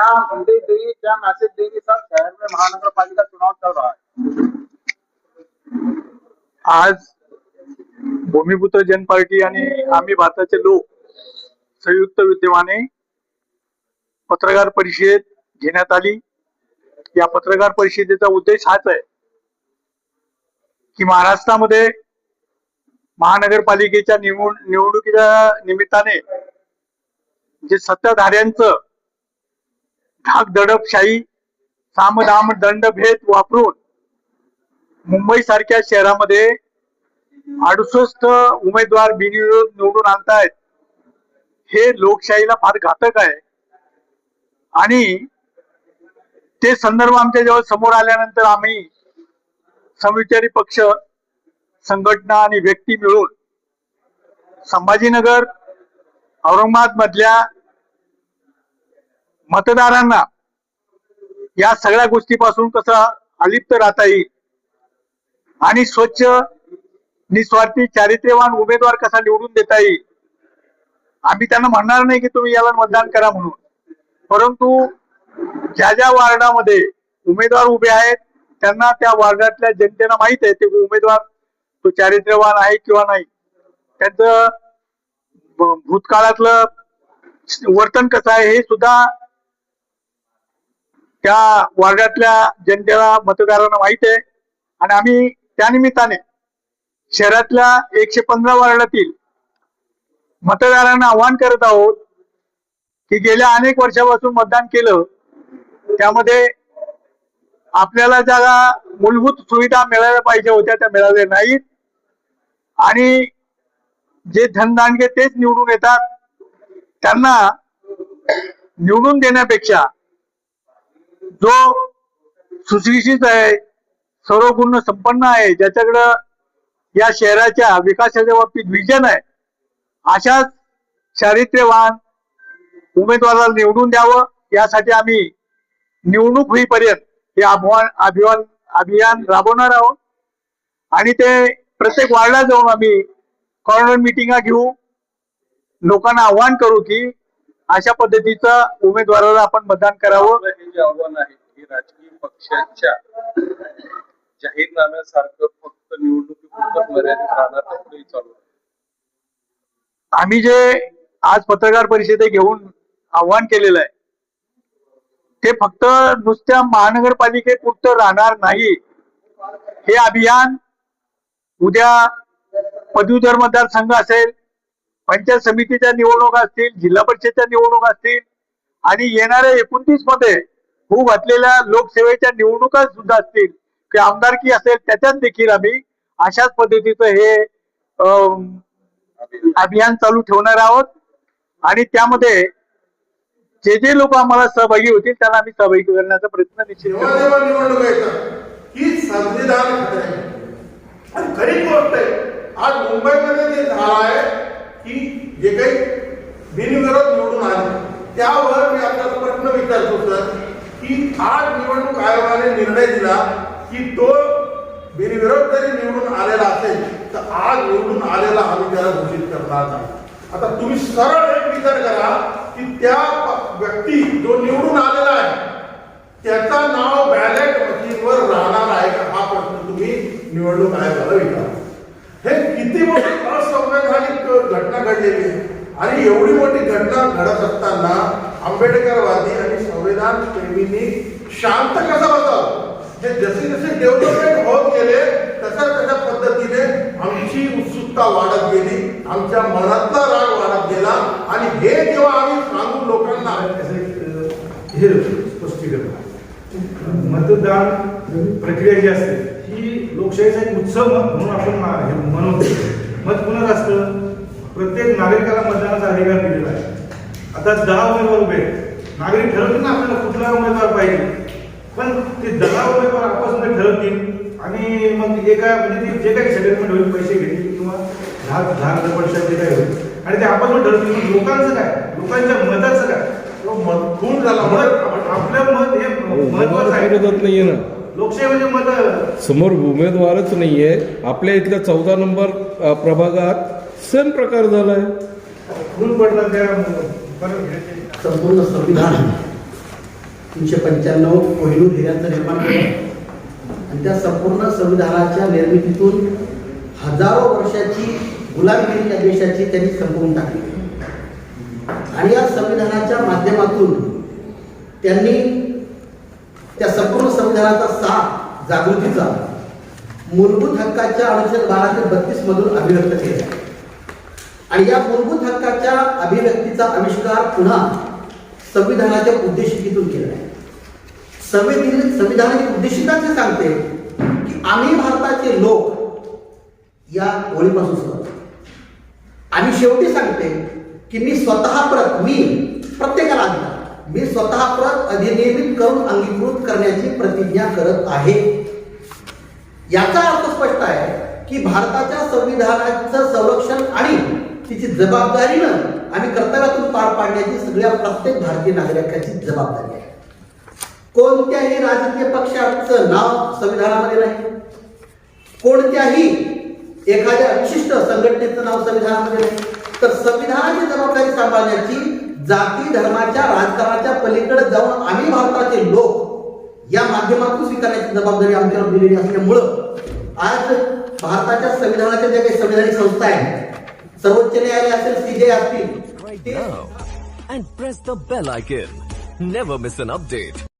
क्या संदेश देगी क्या मैसेज देगी सर शहर में महानगर पालिका चुनाव चल रहा है। आज भूमिपुत्र जन पार्टी आणि आम्ही भारताचे लोक संयुक्त विद्यमाने पत्रकार परिषद घेण्यात आली. या पत्रकार परिषदेचा उद्देश हाच आहे की महाराष्ट्रामध्ये महानगरपालिकेच्या निवडणुकीच्या निमित्ताने जे सत्ताधाऱ्यांचं धाक दडपशाही सामदाम दंडभेद वापरून मुंबई सारख्या शहरामध्ये अडुसष्ट उमेदवार बिनविरोध निवडून आणतायत. हे लोकशाहीला फार घातक आहे. आणि ते संदर्भ आमच्या जवळ समोर आल्यानंतर आम्ही समविचारी पक्ष संघटना आणि व्यक्ती मिळून संभाजीनगर औरंगाबाद मधल्या मतदारांना या सगळ्या गोष्टीपासून कसा अलिप्त राहता येईल? आणि स्वच्छ निस्वार्थी चारित्र्यवान उमेदवार कसा निवडून देता येईल? आम्ही त्यांना म्हणणार नाही की तुम्ही याला मतदान करा म्हणून. परंतु ज्या ज्या वार्डामध्ये उमेदवार उभे आहेत त्यांना त्या वार्डातल्या जनतेला माहीत आहे ते उमेदवार तो चारित्र्यवान आहे किंवा नाही. त्यांचं भूतकाळातलं वर्तन कसं आहे हे सुद्धा त्या वार्डातल्या जनतेला मतदारांना माहीत आहे. आणि आम्ही त्यानिमित्ताने शहरातल्या एकशे पंधरा वार्डातील मतदारांना आवाहन करत आहोत की गेल्या अनेक वर्षापासून मतदान केलं. त्यामध्ये आपल्याला ज्या मूलभूत सुविधा मिळायला पाहिजे होत्या त्या मिळाल्या नाहीत. आणि जे धनदानगे तेच निवडून येतात. त्यांना निवडून देण्यापेक्षा जो सुशिक्षित आहे सर्व गुण संपन्न आहे ज्याच्याकडं या शहराच्या विकासाच्या बाबतीत विजन आहे अशाच चारित्र्यवान उमेदवाराला निवडून द्यावं यासाठी आम्ही निवडणूक होईपर्यंत हे आव्हान अभियान अभियान राबवणार आहोत. आणि ते प्रत्येक वार्डात जाऊन आम्ही कॉर्नर मिटिंगा घेऊ. लोकांना आव्हान करू की अशा पद्धतीचं उमेदवाराला आपण मतदान करावं. हे जे आव्हान आहे हे राजकीय पक्षांच्या जाहीरनाम्यासारखं फक्त निवडणुकीपुरतं मर्यादित राहणार का? पुढेही चालू? आम्ही जे आज पत्रकार परिषदे घेऊन आव्हान केलेलं आहे ते फक्त नुसत्या महानगरपालिकेपुरतं राहणार नाही. हे अभियान उद्या पदवीधर मतदारसंघ असेल पंचायत समितीच्या निवडणुका असतील जिल्हा परिषदच्या निवडणुका असतील आणि येणाऱ्या एकोणतीसमध्ये होऊ घातलेल्या लोकसेवेच्या निवडणुका सुद्धा असतील की आमदारकी असेल त्याच्यात देखील आम्ही अशाच पद्धतीचं हे अं, अभियान चालू ठेवणार आहोत. आणि त्यामध्ये जे जे लोक आम्हाला सहभागी होतील त्यांना आम्ही सहभागी करण्याचा प्रयत्न निश्चित जेव्हा ही संविधान खरी गोष्ट आहे आज मुंबईमध्ये जे झालं आहे की जे काही बिनविरोध निवडून आले त्यावर मी आपल्याला प्रश्न विचारतो सर की आज निवडणूक आयोगाने निर्णय दिला की तो बिनविरोध जरी निवडून आलेला असेल तर आज निवडून आलेला आम्ही त्याला घोषित करणार नाही. आता तुम्ही सरळ एक विचार करा की त्या व्यक्ती जो निवडून आलेला आहे त्याचा नाव बॅलेट मशीनवर राहणार आहे का? हा प्रश्न तुम्ही निवडणूक आयोगाला विचारा. हे किती मोठी असंवैधानिक घटना घडलेली आहे? आणि एवढी मोठी घटना घडत असताना आंबेडकरवादी आणि संविधान प्रेमींनी शांत कसा होतं हे जसे जसे डेव्हलपमेंट होत गेले तशा तशा पद्धतीने आमची उत्सुकता वाढत गेली आमच्या मनातला राग वाढत गेला. आणि हे जेव्हा आम्ही सांगून लोकांना हे स्पष्टीकरण. मतदान प्रक्रिया जी असते ही लोकशाहीचा एक उत्सव म्हणून आपण हे मनवतो. मत कुणाच असतं? प्रत्येक नागरिकाला मतदानाचा अधिकार दिलेला आहे. आता दहा उमेदवार उभे. नागरिक ठरवतील ना आपल्याला कुठला उमेदवार पाहिजे. पण ते दहा उमेदवार आपस ठरवतील आणि मग एका म्हणजे ते जे काही सेटलमेंट होईल पैसे घेतील किंवा दहा दहा हजार वर्षात जे काही होईल. आणि ते आपस ठरवतील. मग लोकांचं काय? लोकांच्या मताचं काय? तो मत खून झाला. मत आपलं मत हे महत्वाचं आहे. ना. लोकशाही म्हणजे मत समोर उमेदवारच नाहीये. आपल्या इथल्या चौदा नंबर प्रभागात सेम प्रकार परत घ्यायचे संपूर्ण संविधान तीनशे पंच्याण्णव कोहिनूर हिऱ्यांचं निर्माण केलं. आणि त्या संपूर्ण संविधानाच्या निर्मितीतून हजारो वर्षाची गुलामगिरी या देशाची त्यांनी संपवून टाकली. आणि या संविधानाच्या माध्यमातून त्यांनी त्या संपूर्ण संविधानाचा साथ जागृतीचा मूलभूत हक्काच्या अनुच्छेद बारा ते बत्तीस मधून अभिव्यक्त केला. आणि या मूलभूत हक्काच्या अभिव्यक्तीचा आविष्कार पुन्हा संविधानाच्या उद्देशिकेतून केला आहे. संविधान संविधानाची उद्देशिकाच सांगते की आम्ही भारताचे लोक या होळीपासून सुरुवात आणि शेवटी सांगते की मी स्वतः प्रत मी प्रत्येकाला अधिकार मी स्वतः प्रत अधिनियमित करून अंगीकृत करण्याची प्रतिज्ञा करत आहे. याचा अर्थ स्पष्ट आहे की भारताच्या संविधानाचं संरक्षण तिची जबाबदारीनं आम्ही कर्तव्यातून पार पाडण्याची सगळ्या प्रत्येक भारतीय नागरिकाची जबाबदारी आहे. कोणत्याही राजकीय पक्षाचं नाव संविधानामध्ये नाही. कोणत्याही एखाद्या विशिष्ट संघटनेचं नाव संविधानामध्ये नाही. तर संविधानाची जबाबदारी सांभाळण्याची जाती धर्माच्या राजकारणाच्या पलीकडे जाऊन आम्ही भारताचे लोक या माध्यमातून स्वीकारण्याची जबाबदारी आमच्यावर दिलेली असल्यामुळं आज भारताच्या संविधानाच्या ज्या काही संविधानिक संस्था आहेत सर्वोच्च न्यायालय असेल सीजे असतील right ते now and press the bell icon. Never miss an update.